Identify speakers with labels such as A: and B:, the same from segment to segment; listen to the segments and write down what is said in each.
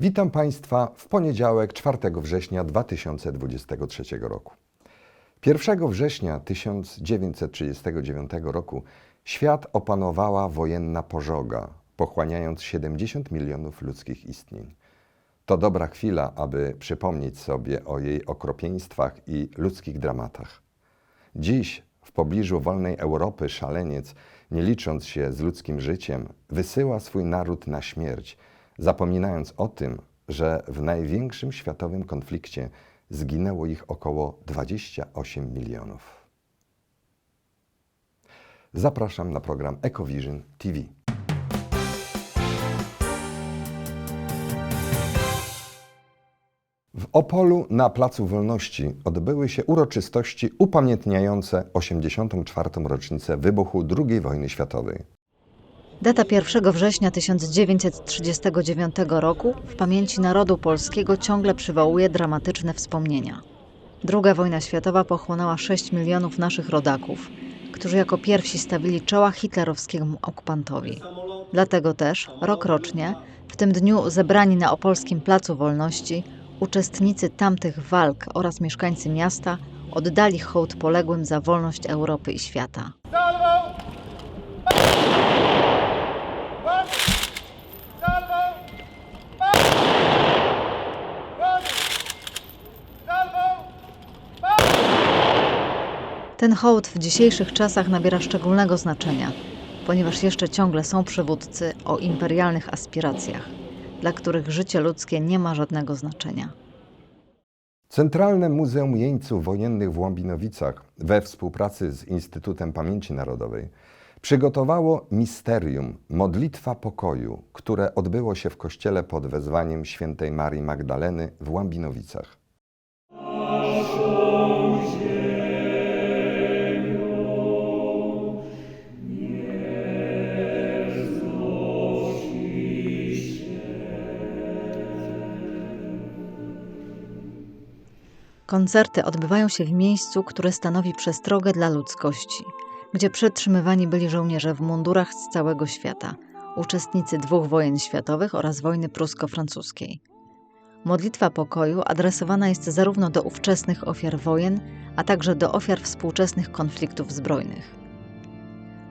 A: Witam Państwa w poniedziałek 4 września 2023 roku. 1 września 1939 roku świat opanowała wojenna pożoga, pochłaniając 70 milionów ludzkich istnień. To dobra chwila, aby przypomnieć sobie o jej okropieństwach i ludzkich dramatach. Dziś, w pobliżu wolnej Europy, szaleniec, nie licząc się z ludzkim życiem, wysyła swój naród na śmierć, zapominając o tym, że w największym światowym konflikcie zginęło ich około 28 milionów. Zapraszam na program EcoVision TV. W Opolu na Placu Wolności odbyły się uroczystości upamiętniające 84. rocznicę wybuchu II wojny światowej.
B: Data 1 września 1939 roku w pamięci narodu polskiego ciągle przywołuje dramatyczne wspomnienia. Druga wojna światowa pochłonęła 6 milionów naszych rodaków, którzy jako pierwsi stawili czoła hitlerowskiemu okupantowi. Dlatego też rokrocznie, w tym dniu zebrani na opolskim Placu Wolności, uczestnicy tamtych walk oraz mieszkańcy miasta oddali hołd poległym za wolność Europy i świata. Ten hołd w dzisiejszych czasach nabiera szczególnego znaczenia, ponieważ jeszcze ciągle są przywódcy o imperialnych aspiracjach, dla których życie ludzkie nie ma żadnego znaczenia.
A: Centralne Muzeum Jeńców Wojennych w Łambinowicach we współpracy z Instytutem Pamięci Narodowej przygotowało misterium Modlitwa Pokoju, które odbyło się w kościele pod wezwaniem świętej Marii Magdaleny w Łambinowicach.
B: Koncerty odbywają się w miejscu, które stanowi przestrogę dla ludzkości, gdzie przetrzymywani byli żołnierze w mundurach z całego świata, uczestnicy dwóch wojen światowych oraz wojny prusko-francuskiej. Modlitwa pokoju adresowana jest zarówno do ówczesnych ofiar wojen, a także do ofiar współczesnych konfliktów zbrojnych.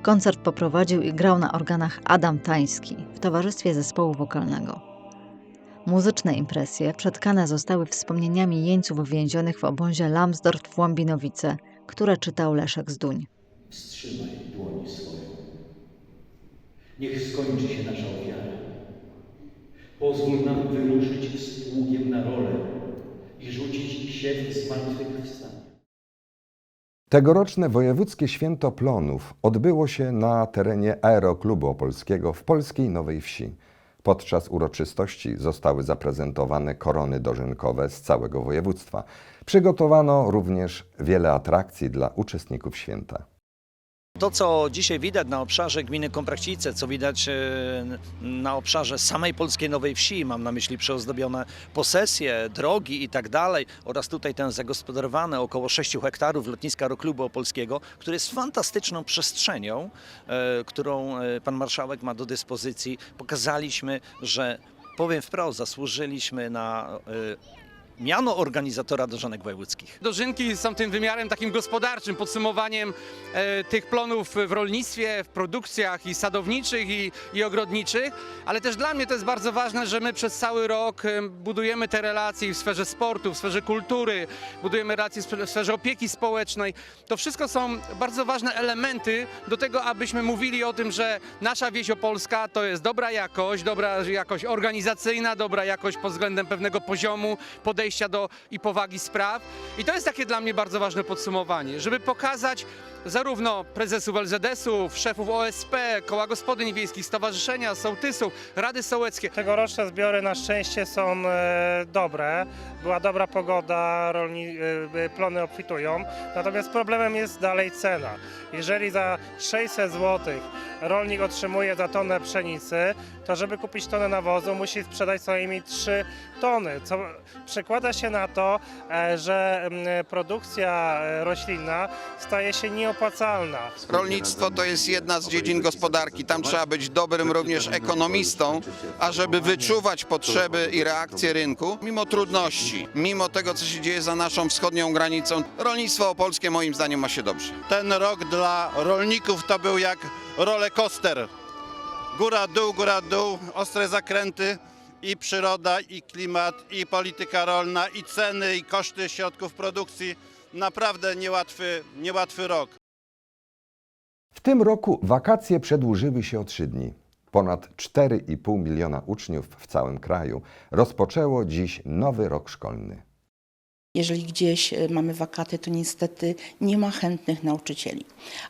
B: Koncert poprowadził i grał na organach Adam Tański w towarzystwie zespołu wokalnego. Muzyczne impresje przetkane zostały wspomnieniami jeńców więzionych w obozie Lambsdorff w Łambinowice, które czytał Leszek Zduń.
C: Wstrzymaj dłoń swoją. Niech skończy się nasza ofiara. Pozwól nam wyruszyć z pługiem na rolę i rzucić siew zmartwychwstania.
A: Tegoroczne wojewódzkie święto plonów odbyło się na terenie Aeroklubu Opolskiego w polskiej Nowej Wsi. Podczas uroczystości zostały zaprezentowane korony dożynkowe z całego województwa. Przygotowano również wiele atrakcji dla uczestników święta.
D: To, co dzisiaj widać na obszarze gminy Komprachcice, co widać e, na obszarze samej polskiej Nowej Wsi, mam na myśli przeozdobione posesje, drogi i tak dalej, oraz tutaj ten zagospodarowany około 6 hektarów lotniska Roklubu Opolskiego, który jest fantastyczną przestrzenią, e, którą e, pan marszałek ma do dyspozycji. Pokazaliśmy, że powiem wprost, zasłużyliśmy na miano organizatora dożonek wojewódzkich.
E: Dożynki są tym wymiarem takim gospodarczym, podsumowaniem e, tych plonów w rolnictwie, w produkcjach i sadowniczych i, i ogrodniczych, ale też dla mnie to jest bardzo ważne, że my przez cały rok e, budujemy te relacje w sferze sportu, w sferze kultury, budujemy relacje w sferze opieki społecznej. To wszystko są bardzo ważne elementy do tego, abyśmy mówili o tym, że nasza wieś opolska to jest dobra jakość, dobra jakość organizacyjna, dobra jakość pod względem pewnego poziomu podejścia do i powagi spraw. I to jest takie dla mnie bardzo ważne podsumowanie, żeby pokazać zarówno prezesów LZS-ów, szefów OSP, koła gospodyń wiejskich, stowarzyszenia, sołtysów, rady sołeckie,
F: Tegoroczne zbiory na szczęście są e, dobre. Była dobra pogoda, rolni, e, plony obfitują. Natomiast problemem jest dalej cena. Jeżeli za 600 zł rolnik otrzymuje za tonę pszenicy, to żeby kupić tonę nawozu musi sprzedać co najmniej 3 tony, co przekłada się na to, e, że mm, produkcja e, roślinna staje się nieopłacalna nieopłacalna.
G: Rolnictwo to jest jedna z dziedzin gospodarki. Tam trzeba być dobrym również ekonomistą, ażeby wyczuwać potrzeby i reakcje rynku, mimo trudności, mimo tego, co się dzieje za naszą wschodnią granicą. Rolnictwo opolskie moim zdaniem ma się dobrze.
H: Ten rok dla rolników to był jak roller coaster. Góra, dół, góra, dół, ostre zakręty i przyroda, i klimat, i polityka rolna, i ceny, i koszty środków produkcji. Naprawdę niełatwy, niełatwy rok.
A: W tym roku wakacje przedłużyły się o trzy dni. Ponad 4,5 miliona uczniów w całym kraju rozpoczęło dziś nowy rok szkolny.
I: Jeżeli gdzieś e, mamy wakaty, to niestety nie ma chętnych nauczycieli.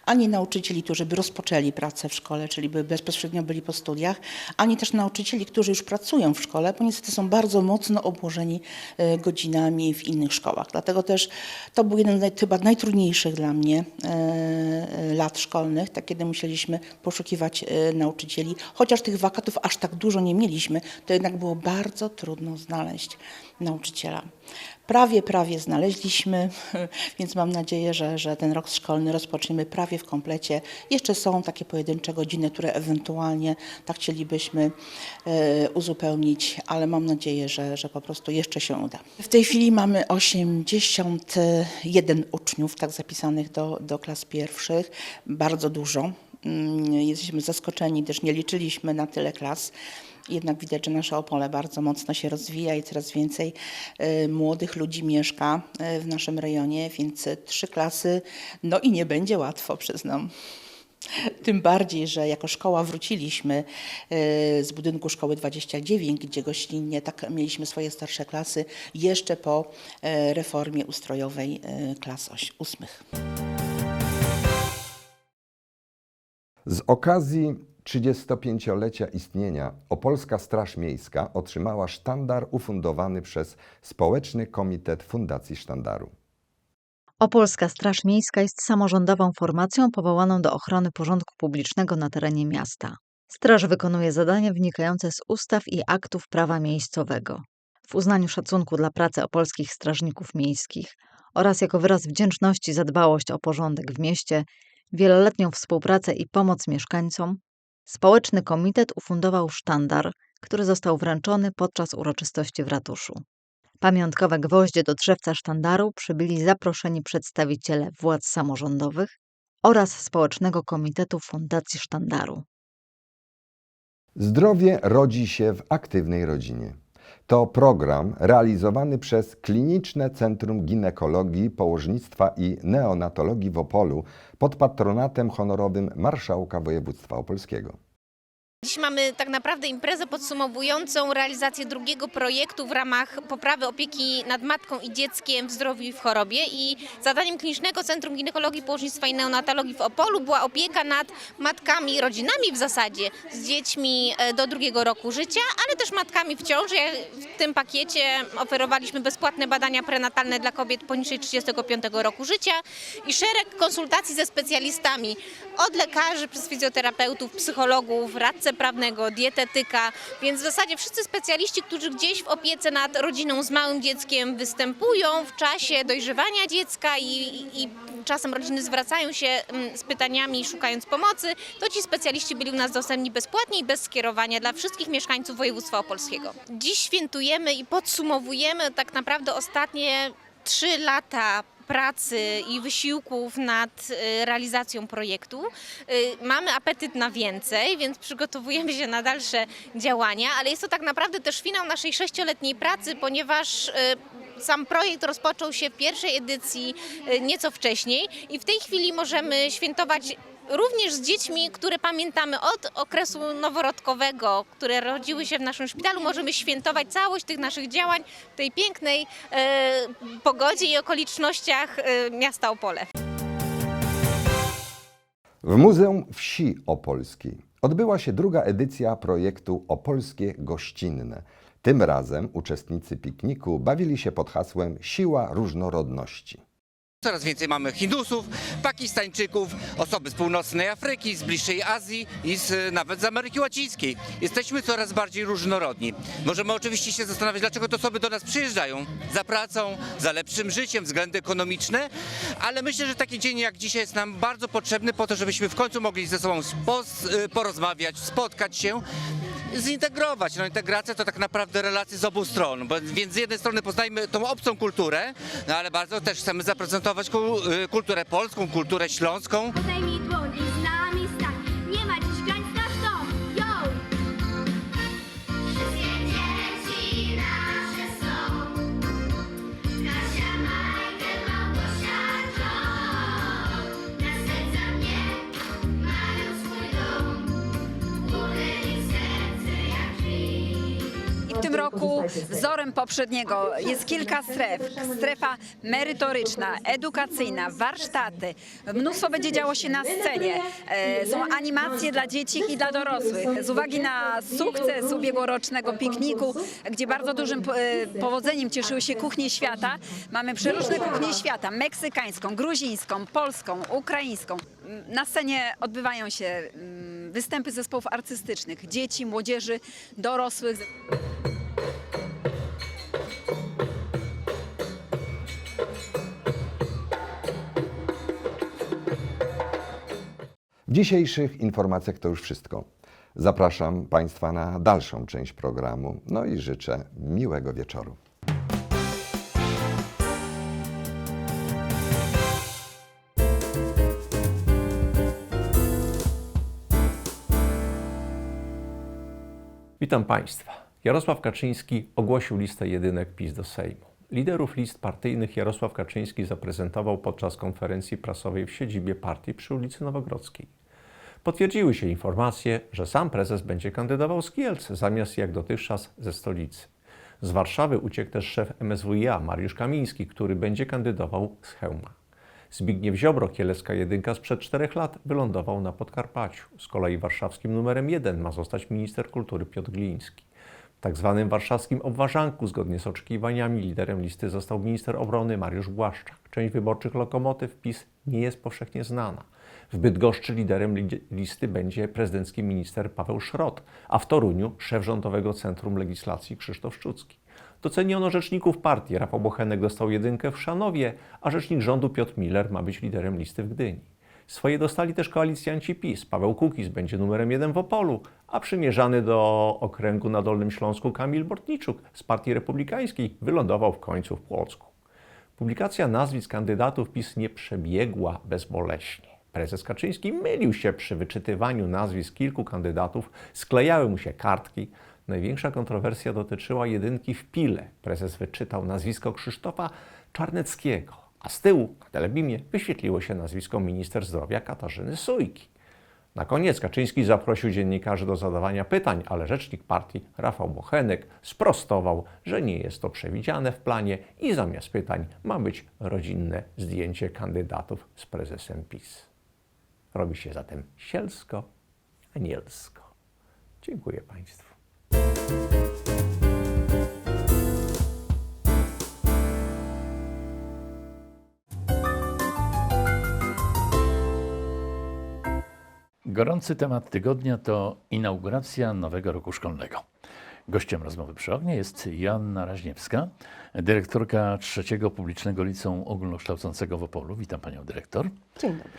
I: Ani nauczycieli, którzy by rozpoczęli pracę w szkole, czyli by bezpośrednio byli po studiach, ani też nauczycieli, którzy już pracują w szkole, bo niestety są bardzo mocno obłożeni e, godzinami w innych szkołach. Dlatego też to był jeden z chyba najtrudniejszych dla mnie e, lat szkolnych, tak kiedy musieliśmy poszukiwać nauczycieli. Chociaż tych wakatów aż tak dużo nie mieliśmy, to jednak było bardzo trudno znaleźć nauczyciela. Prawie, prawie znaleźliśmy, więc mam nadzieję, że, że ten rok szkolny rozpoczniemy prawie w komplecie. Jeszcze są takie pojedyncze godziny, które ewentualnie tak chcielibyśmy e, uzupełnić, ale mam nadzieję, że, że po prostu jeszcze się uda. W tej chwili mamy 81 uczniów, tak zapisanych do, do klas pierwszych, bardzo dużo. Mm, jesteśmy zaskoczeni, też nie liczyliśmy na tyle klas. Jednak widać, że nasze Opole bardzo mocno się rozwija i coraz więcej y, młodych ludzi mieszka y, w naszym rejonie, więc trzy klasy, no i nie będzie łatwo, przyznam. Tym bardziej, że jako szkoła wróciliśmy y, z budynku szkoły 29, gdzie gościnnie tak mieliśmy swoje starsze klasy jeszcze po reformie ustrojowej klas 8.
A: Z okazji 35-lecia istnienia Opolska Straż Miejska otrzymała sztandar ufundowany przez Społeczny Komitet Fundacji Sztandaru.
B: Opolska Straż Miejska jest samorządową formacją powołaną do ochrony porządku publicznego na terenie miasta. Straż wykonuje zadania wynikające z ustaw i aktów prawa miejscowego. W uznaniu szacunku dla pracy opolskich strażników miejskich oraz jako wyraz wdzięczności za dbałość o porządek w mieście, wieloletnią współpracę i pomoc mieszkańcom, Społeczny Komitet ufundował sztandar, który został wręczony podczas uroczystości w ratuszu. Pamiątkowe gwoździe do drzewca sztandaru przybyli zaproszeni przedstawiciele władz samorządowych oraz Społecznego Komitetu Fundacji Sztandaru.
A: Zdrowie rodzi się w aktywnej rodzinie. To program realizowany przez Kliniczne Centrum Ginekologii, Położnictwa i Neonatologii w Opolu pod patronatem honorowym Marszałka Województwa Opolskiego.
J: Dziś mamy tak naprawdę imprezę podsumowującą realizację drugiego projektu w ramach poprawy opieki nad matką i dzieckiem w zdrowiu i w chorobie i zadaniem Klinicznego Centrum Ginekologii, Położnictwa i Neonatologii w Opolu była opieka nad matkami, rodzinami w zasadzie z dziećmi e, do drugiego roku życia, ale też matkami w ciąży. W tym pakiecie oferowaliśmy bezpłatne badania prenatalne dla kobiet poniżej 35 roku życia i szereg konsultacji ze specjalistami od lekarzy, przez fizjoterapeutów, psychologów, radcę prawnego, dietetyka, więc w zasadzie wszyscy specjaliści, którzy gdzieś w opiece nad rodziną z małym dzieckiem występują w czasie dojrzewania dziecka i, i czasem rodziny zwracają się mm, z pytaniami, szukając pomocy, to ci specjaliści byli u nas dostępni bezpłatnie i bez skierowania dla wszystkich mieszkańców województwa opolskiego. Dziś świętujemy i podsumowujemy tak naprawdę ostatnie trzy lata pracy i wysiłków nad y, realizacją projektu. Y, Mamy apetyt na więcej, więc przygotowujemy się na dalsze działania, ale jest to tak naprawdę też finał naszej sześcioletniej pracy, ponieważ y, sam projekt rozpoczął się w pierwszej edycji nieco wcześniej i w tej chwili możemy świętować również z dziećmi, które pamiętamy od okresu noworodkowego, które rodziły się w naszym szpitalu. Możemy świętować całość tych naszych działań w tej pięknej e, pogodzie i okolicznościach e, miasta Opole.
A: W Muzeum Wsi Opolskiej odbyła się druga edycja projektu Opolskie Gościnne. Tym razem uczestnicy pikniku bawili się pod hasłem Siła Różnorodności.
K: Coraz więcej mamy Hindusów, Pakistańczyków, osoby z północnej Afryki, z bliższej Azji i z, nawet z Ameryki Łacińskiej. Jesteśmy coraz bardziej różnorodni. Możemy oczywiście się zastanawiać, dlaczego te osoby do nas przyjeżdżają. Za pracą, za lepszym życiem, względy ekonomiczne, ale myślę, że taki dzień jak dzisiaj jest nam bardzo potrzebny po to, żebyśmy w końcu mogli ze sobą y, porozmawiać, spotkać się zintegrować. No integracja to tak naprawdę relacje z obu stron, bo, więc z jednej strony poznajmy tą obcą kulturę, no ale bardzo też chcemy zaprezentować y, kulturę polską, kulturę śląską.
L: Zdejmij dłoń i z nami stań. Nie ma
M: tym roku wzorem poprzedniego jest kilka stref. Strefa merytoryczna, edukacyjna, warsztaty. Mnóstwo będzie działo się na scenie. E, Są animacje dla dzieci i dla dorosłych. Z uwagi na sukces ubiegłorocznego pikniku, gdzie bardzo dużym e, powodzeniem cieszyły się kuchnie świata, mamy przeróżne kuchnie świata. Meksykańską, gruzińską, polską, ukraińską. Na scenie odbywają się mm, występy zespołów artystycznych, dzieci, młodzieży, dorosłych.
A: W dzisiejszych informacjach to już wszystko. Zapraszam Państwa na dalszą część programu, no i życzę miłego wieczoru.
N: Witam Państwa. Jarosław Kaczyński ogłosił listę jedynek PiS do Sejmu. Liderów list partyjnych Jarosław Kaczyński zaprezentował podczas konferencji prasowej w siedzibie partii przy ulicy Nowogrodzkiej. Potwierdziły się informacje, że sam prezes będzie kandydował z Kielc zamiast jak dotychczas ze stolicy. Z Warszawy uciekł też szef MSWiA Mariusz Kamiński, który będzie kandydował z Chełma. Zbigniew Ziobro, kielecka jedynka sprzed czterech lat, wylądował na Podkarpaciu. Z kolei warszawskim numerem jeden ma zostać minister kultury Piotr Gliński. Tak zwanym warszawskim obważanku, zgodnie z oczekiwaniami, liderem listy został minister obrony Mariusz Błaszczak. Część wyborczych lokomotyw PiS nie jest powszechnie znana. W Bydgoszczy liderem li- listy będzie prezydencki minister Paweł Szrot, a w Toruniu szef Rządowego Centrum Legislacji Krzysztof Szczucki. Doceniono rzeczników partii. Rafał Bochenek dostał jedynkę w Szanowie, a rzecznik rządu Piotr Miller ma być liderem listy w Gdyni. Swoje dostali też koalicjanci PiS. Paweł Kukiz będzie numerem jeden w Opolu, a przymierzany do okręgu na Dolnym Śląsku Kamil Bortniczuk z Partii Republikańskiej wylądował w końcu w Płocku. Publikacja nazwisk kandydatów PiS nie przebiegła bezboleśnie. Prezes Kaczyński mylił się przy wyczytywaniu nazwisk kilku kandydatów, sklejały mu się kartki. Największa kontrowersja dotyczyła jedynki w Pile. Prezes wyczytał nazwisko Krzysztofa Czarneckiego, a z tyłu na telebimie wyświetliło się nazwisko minister zdrowia Katarzyny Sujki. Na koniec Kaczyński zaprosił dziennikarzy do zadawania pytań, ale rzecznik partii Rafał Bochenek sprostował, że nie jest to przewidziane w planie i zamiast pytań ma być rodzinne zdjęcie kandydatów z prezesem PiS. Robi się zatem sielsko, anielsko. Dziękuję Państwu.
O: Gorący temat tygodnia to inauguracja nowego roku szkolnego. Gościem rozmowy przy ognie jest Joanna Raźniewska, dyrektorka trzeciego publicznego liceum ogólnokształcącego w Opolu. Witam panią dyrektor.
P: Dzień dobry.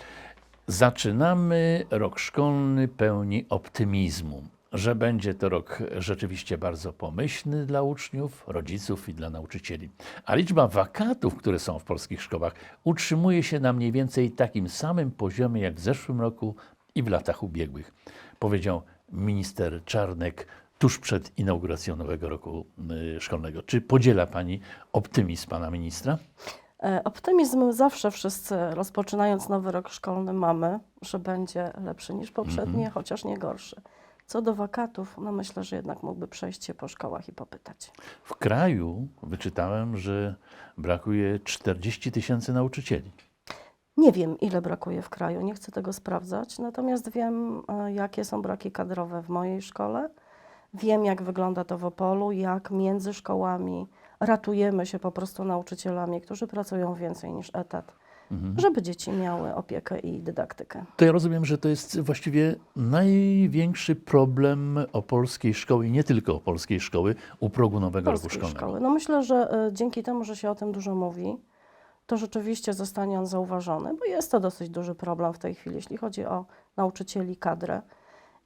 O: Zaczynamy rok szkolny pełni optymizmu, że będzie to rok rzeczywiście bardzo pomyślny dla uczniów, rodziców i dla nauczycieli. A liczba wakatów, które są w polskich szkołach, utrzymuje się na mniej więcej takim samym poziomie jak w zeszłym roku i w latach ubiegłych, powiedział minister Czarnek tuż przed inauguracją nowego roku y, szkolnego. Czy podziela pani optymizm pana ministra?
P: E, Optymizm zawsze wszyscy, rozpoczynając nowy rok szkolny, mamy, że będzie lepszy niż poprzednie,
O: Mhm.
P: chociaż nie gorszy. Co do wakatów, no myślę, że jednak mógłby przejść się po szkołach i popytać.
O: W kraju wyczytałem, że brakuje 40 tysięcy nauczycieli.
P: Nie wiem, ile brakuje w kraju, nie chcę tego sprawdzać, natomiast wiem, e, jakie są braki kadrowe w mojej szkole. Wiem, jak wygląda to w Opolu, jak między szkołami ratujemy się po prostu nauczycielami, którzy pracują więcej niż etat.
O: Mhm.
P: żeby dzieci miały opiekę i dydaktykę.
O: To ja rozumiem, że to jest właściwie największy problem opolskiej szkoły i nie tylko opolskiej szkoły u progu nowego roku
P: polskiej
O: szkolnego.
P: szkoły. No myślę, że y, dzięki temu, że się o tym dużo mówi, to rzeczywiście zostanie on zauważony, bo jest to dosyć duży problem w tej chwili, jeśli chodzi o nauczycieli, kadrę.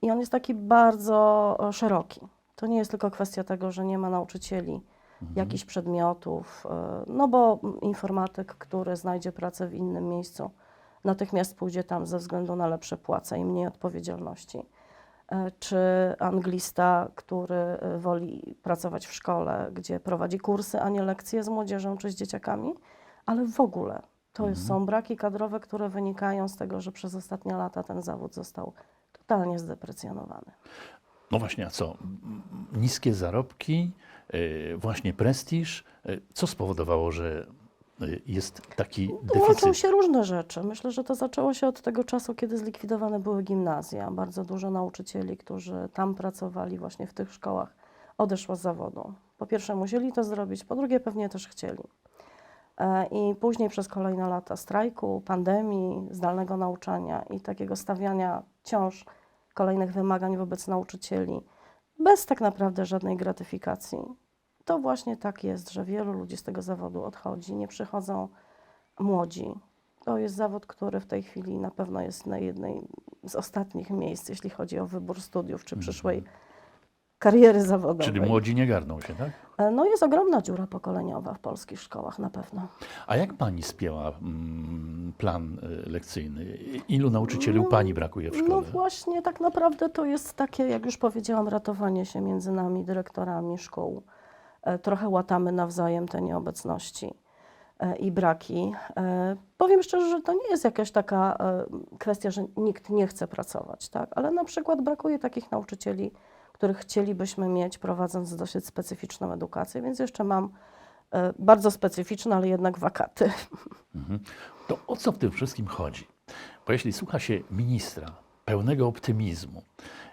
P: I on jest taki bardzo e, szeroki. To nie jest tylko kwestia tego, że nie ma nauczycieli
O: Mhm.
P: jakichś przedmiotów, e, no bo informatyk, który znajdzie pracę w innym miejscu, natychmiast pójdzie tam ze względu na lepsze płace i mniej odpowiedzialności. E, Czy anglista, który woli pracować w szkole, gdzie prowadzi kursy, a nie lekcje z młodzieżą czy z dzieciakami, ale w ogóle to
O: Mhm.
P: są braki kadrowe, które wynikają z tego, że przez ostatnie lata ten zawód został totalnie zdeprecjonowany.
O: No właśnie, a co? Niskie zarobki, y, właśnie prestiż. Y, Co spowodowało, że y, jest taki
P: Łączą
O: deficyt?
P: się różne rzeczy. Myślę, że to zaczęło się od tego czasu, kiedy zlikwidowane były gimnazja. Bardzo dużo nauczycieli, którzy tam pracowali właśnie w tych szkołach, odeszło z zawodu. Po pierwsze musieli to zrobić, po drugie pewnie też chcieli. E, I później przez kolejne lata strajku, pandemii, zdalnego nauczania i takiego stawiania wciąż kolejnych wymagań wobec nauczycieli, bez tak naprawdę żadnej gratyfikacji. To właśnie tak jest, że wielu ludzi z tego zawodu odchodzi, nie przychodzą młodzi. To jest zawód, który w tej chwili na pewno jest na jednej z ostatnich miejsc, jeśli chodzi o wybór studiów czy przyszłej kariery zawodowej.
O: Czyli młodzi nie garną się, tak?
P: E, No jest ogromna dziura pokoleniowa w polskich szkołach na pewno.
O: A jak pani spięła mm, plan y, lekcyjny? Ilu nauczycieli u
P: No,
O: pani brakuje w
P: No
O: szkole?
P: właśnie, tak naprawdę to jest takie, jak już powiedziałam, ratowanie się między nami, dyrektorami szkół. E, Trochę łatamy nawzajem te nieobecności e, i braki. E, Powiem szczerze, że to nie jest jakaś taka e, kwestia, że nikt nie chce pracować, tak? ale na przykład brakuje takich nauczycieli, których chcielibyśmy mieć, prowadząc dosyć specyficzną edukację, więc jeszcze mam e, bardzo specyficzne, ale jednak wakaty.
O: Mhm. To o co w tym wszystkim chodzi? Bo jeśli słucha się ministra pełnego optymizmu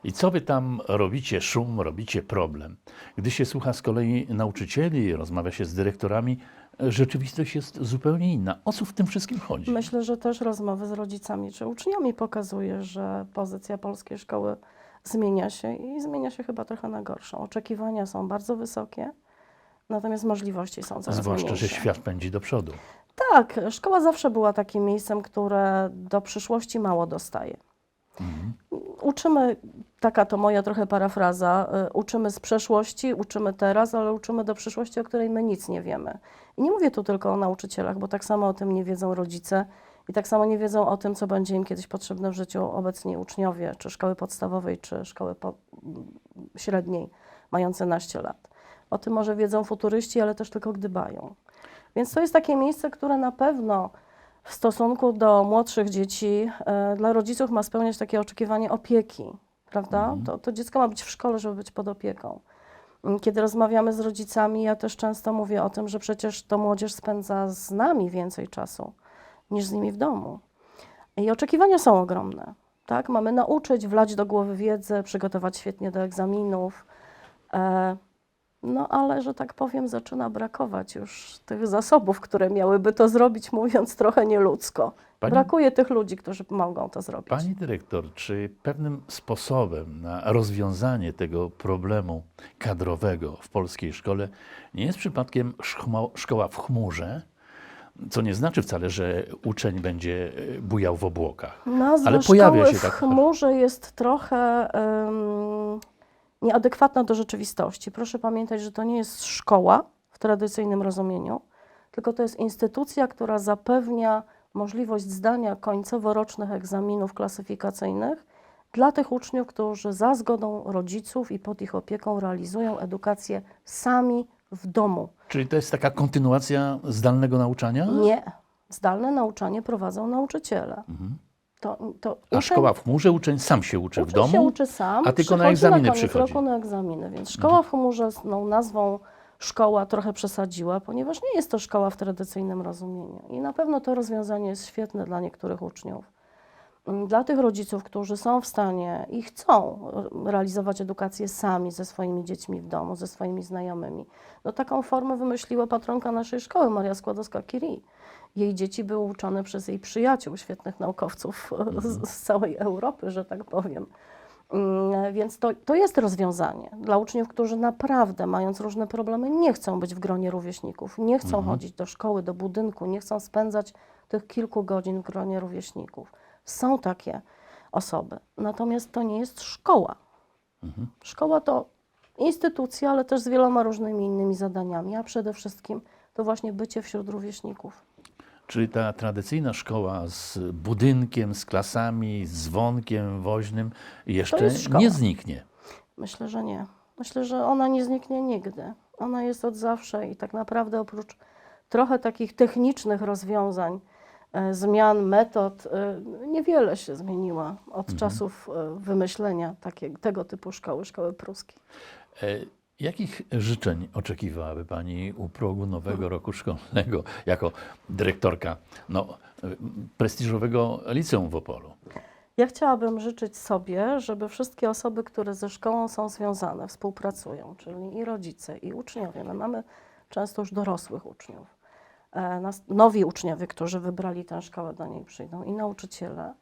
O: i co wy tam robicie szum, robicie problem, gdy się słucha z kolei nauczycieli, rozmawia się z dyrektorami, rzeczywistość jest zupełnie inna. O co w tym wszystkim chodzi?
P: Myślę, że też rozmowy z rodzicami czy uczniami pokazuje, że pozycja polskiej szkoły zmienia się i zmienia się chyba trochę na gorszą. Oczekiwania są bardzo wysokie, natomiast możliwości są coraz
O: Zwłaszcza,
P: mniejsze.
O: że świat pędzi do przodu.
P: Tak, szkoła zawsze była takim miejscem, które do przyszłości mało dostaje.
O: Mhm.
P: Uczymy, taka to moja trochę parafraza, y, uczymy z przeszłości, uczymy teraz, ale uczymy do przyszłości, o której my nic nie wiemy. I nie mówię tu tylko o nauczycielach, bo tak samo o tym nie wiedzą rodzice i tak samo nie wiedzą o tym, co będzie im kiedyś potrzebne w życiu obecnie uczniowie, czy szkoły podstawowej, czy szkoły po, średniej, mające naście lat. O tym może wiedzą futuryści, ale też tylko gdybają. Więc to jest takie miejsce, które na pewno w stosunku do młodszych dzieci e, dla rodziców ma spełniać takie oczekiwanie opieki, prawda? To, to dziecko ma być w szkole, żeby być pod opieką. Mm, Kiedy rozmawiamy z rodzicami, ja też często mówię o tym, że przecież to młodzież spędza z nami więcej czasu niż z nimi w domu. I oczekiwania są ogromne. Tak? Mamy nauczyć, wlać do głowy wiedzę, przygotować świetnie do egzaminów. E, no ale, że tak powiem, zaczyna brakować już tych zasobów, które miałyby to zrobić, mówiąc trochę nieludzko.
O: Pani-
P: Brakuje tych ludzi, którzy mogą to zrobić.
O: Pani dyrektor, czy pewnym sposobem na rozwiązanie tego problemu kadrowego w polskiej szkole nie jest przypadkiem szkoła w chmurze? Co nie znaczy wcale, że uczeń będzie e, bujał w obłokach.
P: Nazwa
O: Ale pojawia się
P: w
O: tak-
P: chmurze jest trochę em, nieadekwatna do rzeczywistości. Proszę pamiętać, że to nie jest szkoła w tradycyjnym rozumieniu, tylko to jest instytucja, która zapewnia możliwość zdania końcowo-rocznych egzaminów klasyfikacyjnych dla tych uczniów, którzy za zgodą rodziców i pod ich opieką realizują edukację sami w domu.
O: Czyli to jest taka kontynuacja zdalnego nauczania?
P: Nie. Zdalne nauczanie prowadzą nauczyciele.
O: Mhm.
P: To, to
O: A
P: uczeń-
O: szkoła w chmurze, uczeń sam się uczy, w domu?
P: się uczy sam,
O: a tylko na egzaminy
P: na koniec
O: przychodzi. Mhm.
P: roku na egzaminy, więc szkoła w chmurze z tą nazwą szkoła trochę przesadziła, ponieważ nie jest to szkoła w tradycyjnym rozumieniu. I na pewno to rozwiązanie jest świetne dla niektórych uczniów. Mm, Dla tych rodziców, którzy są w stanie i chcą realizować edukację sami ze swoimi dziećmi w domu, ze swoimi znajomymi. No taką formę wymyśliła patronka naszej szkoły, Maria Skłodowska-Curie. Jej dzieci były uczone przez jej przyjaciół, świetnych naukowców z, z całej Europy, że tak powiem. Mm, Więc to, to jest rozwiązanie dla uczniów, którzy naprawdę, mając różne problemy, nie chcą być w gronie rówieśników, nie chcą chodzić do szkoły, do budynku, nie chcą spędzać tych kilku godzin w gronie rówieśników. Są takie osoby. Natomiast to nie jest szkoła. Szkoła to instytucja, ale też z wieloma różnymi innymi zadaniami, a przede wszystkim to właśnie bycie wśród rówieśników.
O: Czyli ta tradycyjna szkoła z budynkiem, z klasami, z dzwonkiem woźnym jeszcze nie zniknie.
P: Myślę, że nie. Myślę, że ona nie zniknie nigdy. Ona jest od zawsze i tak naprawdę oprócz trochę takich technicznych rozwiązań, zmian, metod, e, niewiele się zmieniła od czasów e, wymyślenia takie, tego typu szkoły, szkoły pruskiej.
O: E, Jakich życzeń oczekiwałaby Pani u progu nowego roku szkolnego jako dyrektorka no, e, prestiżowego liceum w Opolu?
P: Ja chciałabym życzyć sobie, żeby wszystkie osoby, które ze szkołą są związane, współpracują, czyli i rodzice, i uczniowie. My mamy często już dorosłych uczniów. E, Nowi uczniowie, którzy wybrali tę szkołę, do niej przyjdą, i nauczyciele,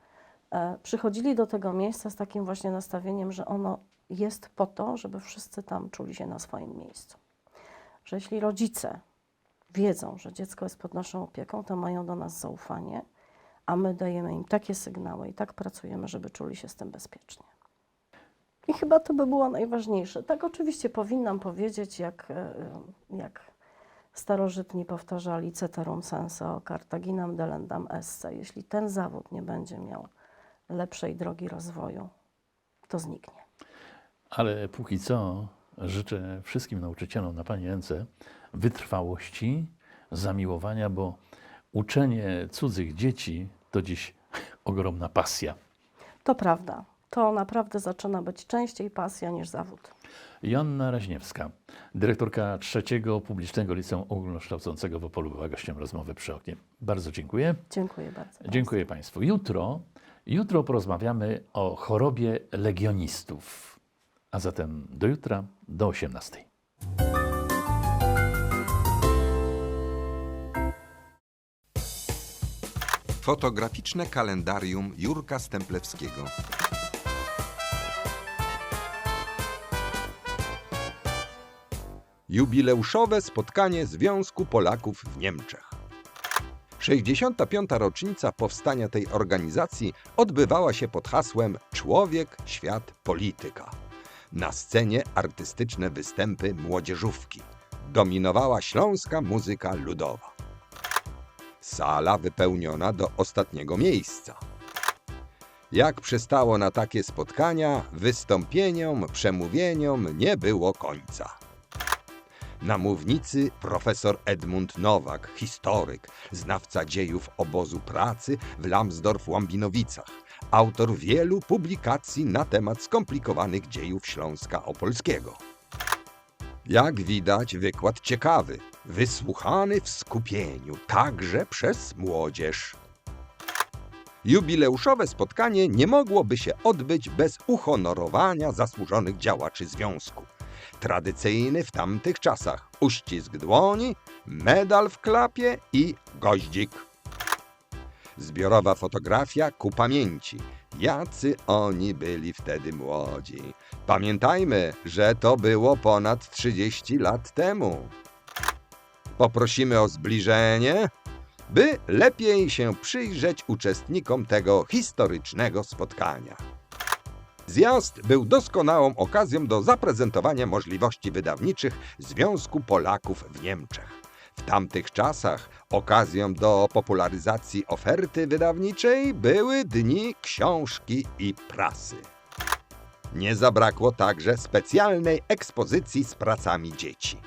P: e, przychodzili do tego miejsca z takim właśnie nastawieniem, że ono jest po to, żeby wszyscy tam czuli się na swoim miejscu. Że jeśli rodzice wiedzą, że dziecko jest pod naszą opieką, to mają do nas zaufanie, a my dajemy im takie sygnały i tak pracujemy, żeby czuli się z tym bezpiecznie. I chyba to by było najważniejsze. Tak oczywiście powinnam powiedzieć, jak, e, jak starożytni powtarzali ceterum senso, cartaginam delendam esse. Jeśli ten zawód nie będzie miał lepszej drogi rozwoju, to zniknie.
O: Ale póki co życzę wszystkim nauczycielom na Pani ręce wytrwałości, zamiłowania, bo uczenie cudzych dzieci to dziś ogromna pasja.
P: To prawda. To naprawdę zaczyna być częściej pasja niż zawód.
O: Joanna Raźniewska, dyrektorka trzeciego publicznego liceum ogólnokształcącego w Opolu była gościem rozmowy przy oknie. Bardzo dziękuję.
P: Dziękuję bardzo.
O: Dziękuję Państwu. Jutro, jutro porozmawiamy o chorobie legionistów. A zatem do jutra, do 18.
A: Fotograficzne kalendarium Jurka Stemplewskiego. Jubileuszowe spotkanie Związku Polaków w Niemczech. 65. rocznica powstania tej organizacji odbywała się pod hasłem Człowiek, świat, polityka. Na scenie artystyczne występy młodzieżówki. Dominowała śląska muzyka ludowa. Sala wypełniona do ostatniego miejsca. Jak przystało na takie spotkania, wystąpieniom, przemówieniom nie było końca. Na mównicy profesor Edmund Nowak, historyk, znawca dziejów obozu pracy w Lambsdorff-Łambinowicach, autor wielu publikacji na temat skomplikowanych dziejów Śląska Opolskiego. Jak widać, wykład ciekawy, wysłuchany w skupieniu, także przez młodzież. Jubileuszowe spotkanie nie mogłoby się odbyć bez uhonorowania zasłużonych działaczy związku. Tradycyjny w tamtych czasach uścisk dłoni, medal w klapie i goździk. Zbiorowa fotografia ku pamięci. Jacy oni byli wtedy młodzi. Pamiętajmy, że to było ponad 30 lat temu. Poprosimy o zbliżenie, by lepiej się przyjrzeć uczestnikom tego historycznego spotkania. Zjazd był doskonałą okazją do zaprezentowania możliwości wydawniczych Związku Polaków w Niemczech. W tamtych czasach okazją do popularyzacji oferty wydawniczej były dni książki i prasy. Nie zabrakło także specjalnej ekspozycji z pracami dzieci.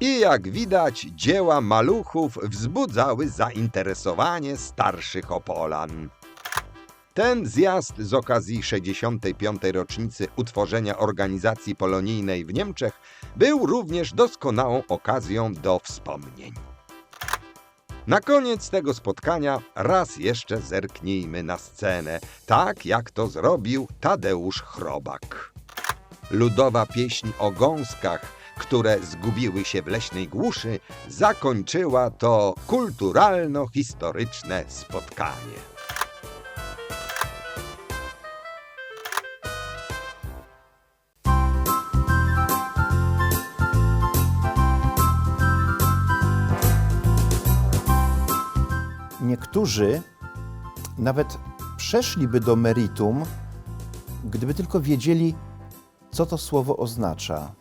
A: I jak widać, dzieła maluchów wzbudzały zainteresowanie starszych Opolan. Ten zjazd z okazji 65. rocznicy utworzenia organizacji polonijnej w Niemczech był również doskonałą okazją do wspomnień. Na koniec tego spotkania raz jeszcze zerknijmy na scenę, tak jak to zrobił Tadeusz Chrobak. Ludowa pieśń o gąskach które zgubiły się w leśnej głuszy, zakończyła to kulturalno-historyczne spotkanie.
C: Niektórzy nawet przeszliby do meritum, gdyby tylko wiedzieli, co to słowo oznacza.